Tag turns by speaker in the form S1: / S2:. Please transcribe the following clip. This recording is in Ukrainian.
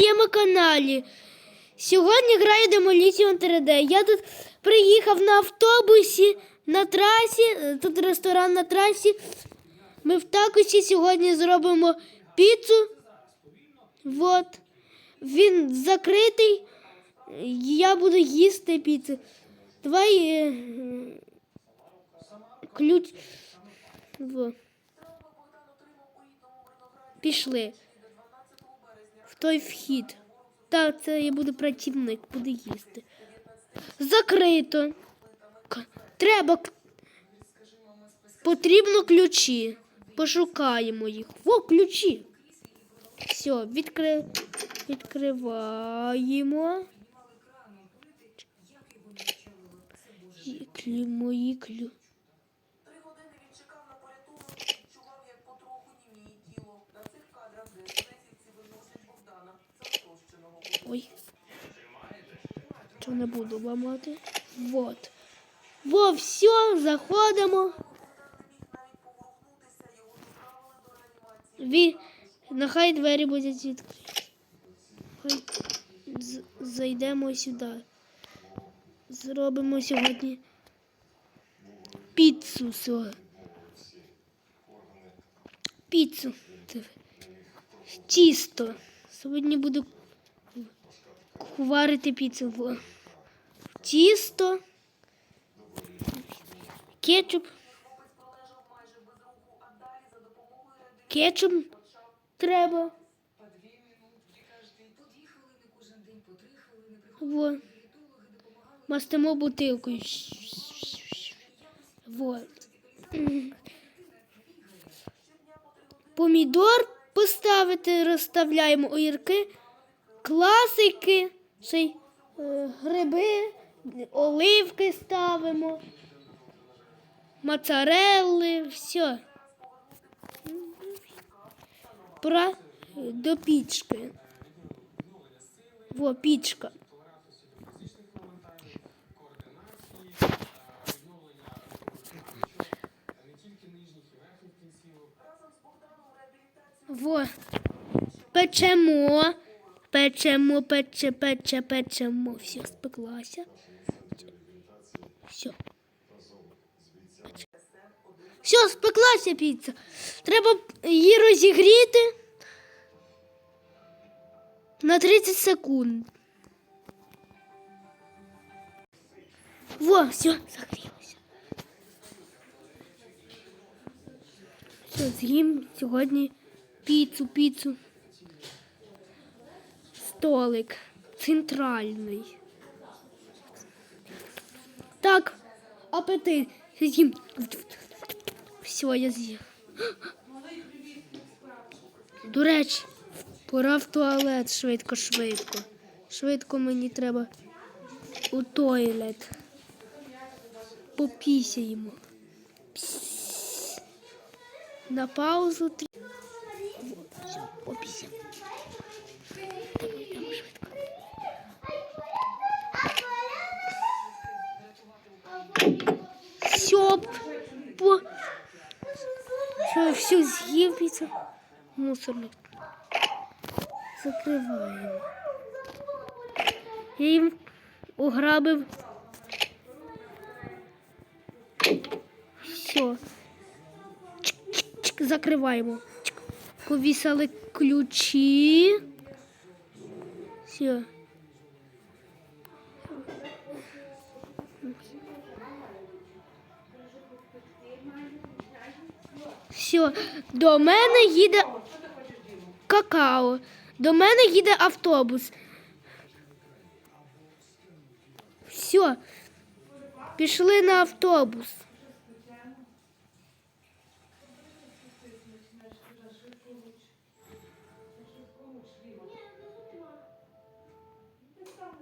S1: моєму каналі. Сьогодні граю Demolition 3D. Я тут приїхав на автобусі на трасі. е, Тут ресторан на трасі. Ми в такосі сьогодні зробимо піцу. Вот. Він закритий. Я буду їсти піцу. Давай е, ключ. Во. Пішли. Той вхід. Так, це я буду працівник, буду їсти. Закрито. Треба. Потрібно ключі. Пошукаємо їх. Во, ключі. Все, відкри... відкриваємо. Мої клю. Ой. Що не буду ламати. Вот. Во, все, заходимо. Ві... Нехай двері будуть відкриті. Зайдемо сюди. Зробимо сьогодні піцу сьогодні. Піцу. Тісто. Сьогодні буду варити піцу. Во. Тісто. Кетчуп. Кетчуп треба. Во. Мастимо бутилкою. Вот. Помідор поставити, розставляємо огірки, класики, ще е, гриби, оливки ставимо, моцарелли, все. Пора до пічки. Во, пічка. Во. Печемо. Печемо, пече, пече, печемо. Все, спеклася. Все. Все, спеклася піца. Треба її розігріти на 30 секунд. Во, все, загрілося. Все, з'їм сьогодні піцу, піцу. Столик центральний. Так, апетит. З'їм. Все, я з'їв. До речі, пора в туалет швидко, швидко. Мені треба у туалет. Попісяємо. На паузу. попісяємо. Давай, давай, швидко. Все, по... Все, з'їв. Мусорник. Закриваємо. Я їм ограбив. Все. Чик-чик-чик, Закриваємо. Чик. Повісили ключі. Все. Все, до мене їде какао. До мене їде автобус. Все, пішли на автобус.